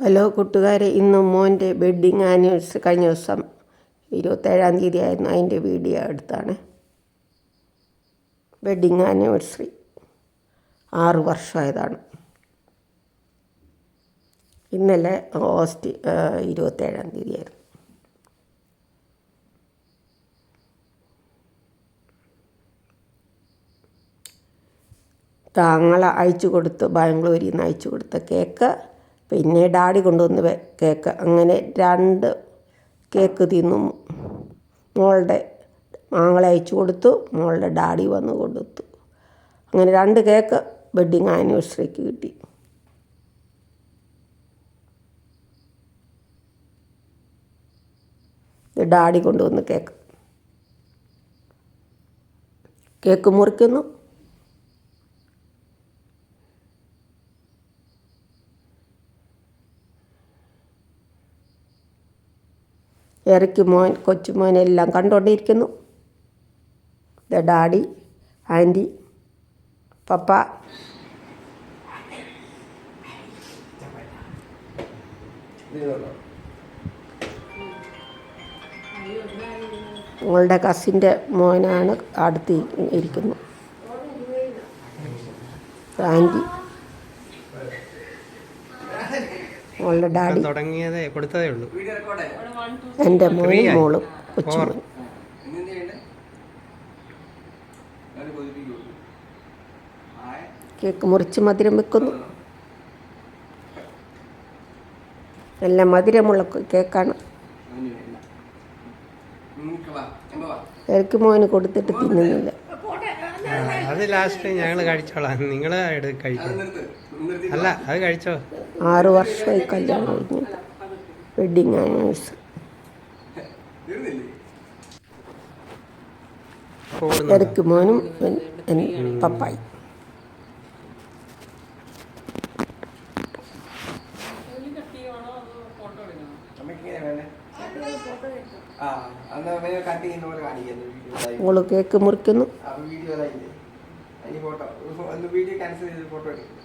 Hello കൂട്ടുകാരെ ഇന്ന് മോന്റെ വെഡ്ഡിങ് ആനിവേഴ്സറി കഴിഞ്ഞ ദിവസം ഇരുപത്തേഴാം തീയതി ആയിരുന്നു അതിന്റെ വീഡിയോ എടുത്താണ്. വെഡ്ഡിങ് ആനിവേഴ്സറി ആറ് വർഷമായതാണ്. ഇന്നലെ ഓഗസ്റ്റ് ഇരുപത്തേഴാം തീയതി ആയിരുന്നു താങ്കളെ അയച്ചു കൊടുത്ത് ബാംഗ്ലൂരിൽ നിന്ന് അയച്ചു കൊടുത്ത കേക്ക് പിന്നെ ഡാഡി കൊണ്ടുവന്ന് കേക്ക്. അങ്ങനെ രണ്ട് കേക്ക് തിന്നു. മോളുടെ ആങ്ങളെ അയച്ചു കൊടുത്തു. മോളുടെ ഡാഡി വന്ന് കൊടുത്തു. അങ്ങനെ രണ്ട് കേക്ക് വെഡ്ഡിങ് ആനിവേഴ്സറിക്ക് കിട്ടി. ഡാഡി കൊണ്ടുവന്ന് കേക്ക്. കേക്ക് മുറിക്കുന്നു. ഇറക്കി മോൻ കൊച്ചുമോൻ എല്ലാം കണ്ടുകൊണ്ടിരിക്കുന്നു. The daddy aunty papa. നിങ്ങളുടെ കസിന്റെ മോനാണ് അടുത്ത് ഇരിക്കുന്നു. ആന്റി. മോളുടെ ഡാഡി. തുടങ്ങിയതേ കൊടുത്തതേ ഉള്ളൂ. എന്റെ മോനും മോളും കൊച്ചുമോളും കേക്ക് മുറിച്ച് മധുരം വെക്കുന്നു. നല്ല മധുരമുള്ള കേക്കാണ്. എനിക്ക് മോന് കൊടുത്തിട്ട് തിന്നുന്നില്ല. അത് ലാസ്റ്റ് ഞങ്ങൾ കഴിച്ചോളാം. നിങ്ങൾ കഴിക്കും. അല്ല അത് കഴിച്ചോ? ആറു വർഷമായി കല്യാണം കഴിഞ്ഞു. Wedding anniversary? എനിക്ക് മോനും പപ്പായി. ഓൾ കേക്ക് മുറിക്കുന്നു. വീഡിയോ ഫോട്ടോ വീഡിയോ ക്യാൻസൽ ചെയ്ത് ഫോട്ടോ എടുക്കും.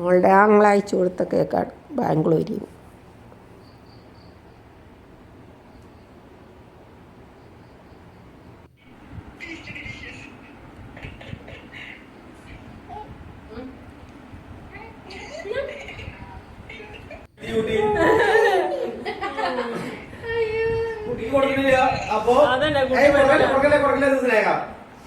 മോളുടെ ആങ്ങളയച്ചു കൊടുത്ത കേക്കാണ്. ബാംഗ്ലൂരിൽ അപ്പോ ഏയ് കൊടുക്കല്ലേ, കൊടുക്കല്ലേ, കൊടുക്കല്ലേ എന്ന്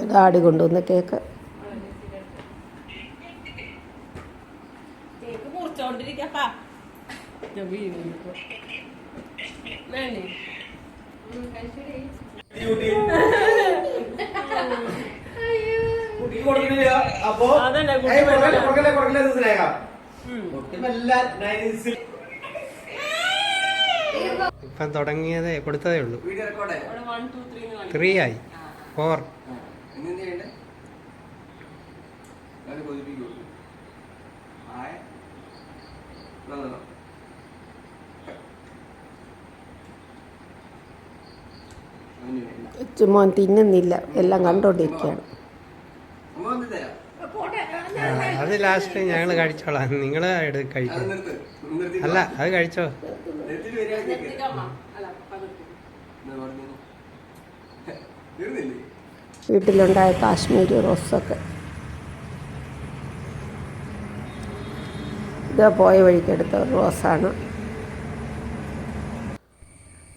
എന്ന് കൊണ്ടുവന്ന കേക്ക്. നൈസ്. ഇപ്പം തുടങ്ങിയതേ കൊടുത്തതേ ഉള്ളൂ. ത്രീ ആയി? ഫോർ ഇനി എന്ത് ചെയ്യണ്ടേ? അത് കൊതിപ്പിക്കുള്ളൂ ആയ. കൊച്ചുമോൻ തിന്നുന്നില്ല. എല്ലാം കണ്ടോണ്ടിരിക്കുകയാണ്. അത് ലാസ്റ്റ് ഞങ്ങൾ കഴിച്ചോളാം. നിങ്ങൾ കഴിക്കും. അല്ല അത് കഴിച്ചോ? തീർന്നില്ലേ? വീട്ടിലുണ്ടായ കാശ്മീരി റോസൊക്കെ. ഇത് പോയ വഴിക്കെടുത്ത ഒരു റോസാണ്.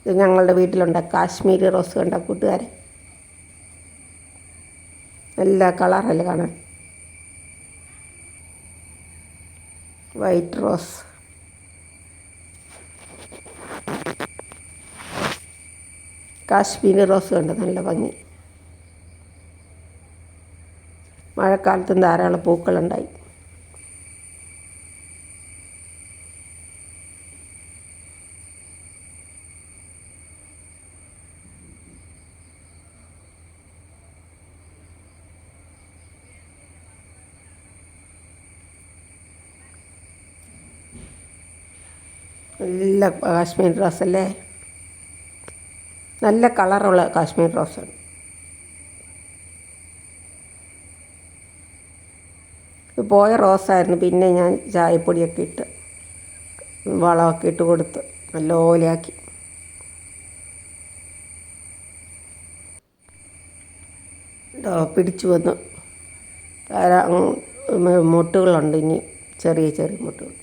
ഇത് ഞങ്ങളുടെ വീട്ടിലുണ്ട. കാശ്മീരി റോസ് കണ്ട കൂട്ടുകാരെ. നല്ല കളറല്ലേ കാണാൻ. White rose. കാശ്മീരി റോസ് കണ്ട് നല്ല ഭംഗി. മഴക്കാലത്തും ധാരാളം പൂക്കളുണ്ടായി. നല്ല കാശ്മീർ റോസ് അല്ലേ നല്ല കളറുള്ള കാശ്മീർ റോസാണ്. പോയ റോസായിരുന്നു. പിന്നെ ഞാൻ ചായപ്പൊടിയൊക്കെ ഇട്ട് വളമൊക്കെ ഇട്ട് കൊടുത്ത് നല്ല ഓലയാക്കി. ഇതോ പിടിച്ചു വന്നു. ധാരാളം മുട്ടുകളുണ്ട് ഇനി. ചെറിയ ചെറിയ മുട്ടുകൾ.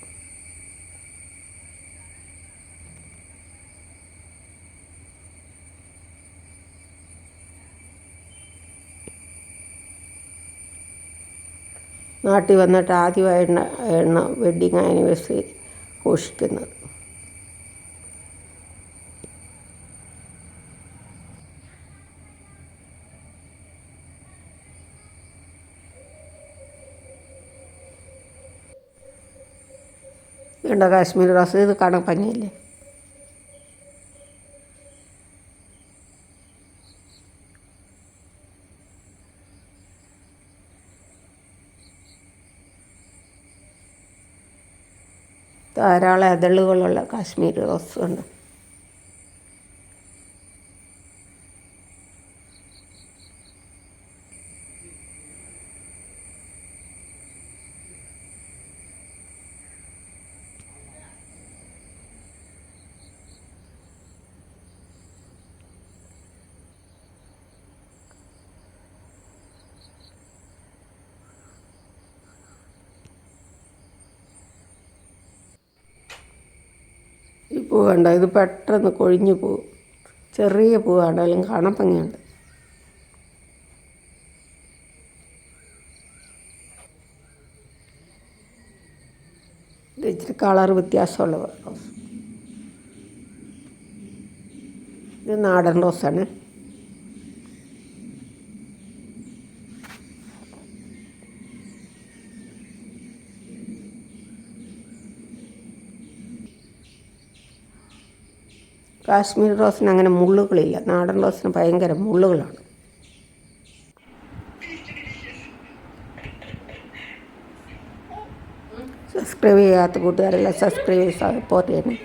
നാട്ടിൽ വന്നിട്ട് ആദ്യമായിട്ടാണ് വെഡ്ഡിങ് ആനിവേഴ്സറി ഘോഷിക്കുന്നത്. വേണ്ട കാശ്മീർ റോസ്? ഇത് കാണാൻ ഭംഗിയല്ലേ? ധാരാളം ഇതളുകളുള്ള കാശ്മീർ റോസ് ഉണ്ട് ഈ പൂ കണ്ടോ? ഇത് പെട്ടെന്ന് കൊഴിഞ്ഞു പോവും. ചെറിയ പൂവാണെങ്കിലും കാണാൻ ഭംഗിയുണ്ട്. ഇച്ചിരി കളർ വ്യത്യാസമുള്ള ഇത് നാടൻ റോസാണ്. കാശ്മീർ റോസിന് അങ്ങനെ മുള്ളുകളില്ല. നാടൻ റോസിന് ഭയങ്കര മുള്ളുകളാണ്. സബ്സ്ക്രൈബ് ചെയ്യാത്ത കൂട്ടുകാരെല്ലാം സബ്സ്ക്രൈബ് സപ്പോർട്ട് ചെയ്യണം.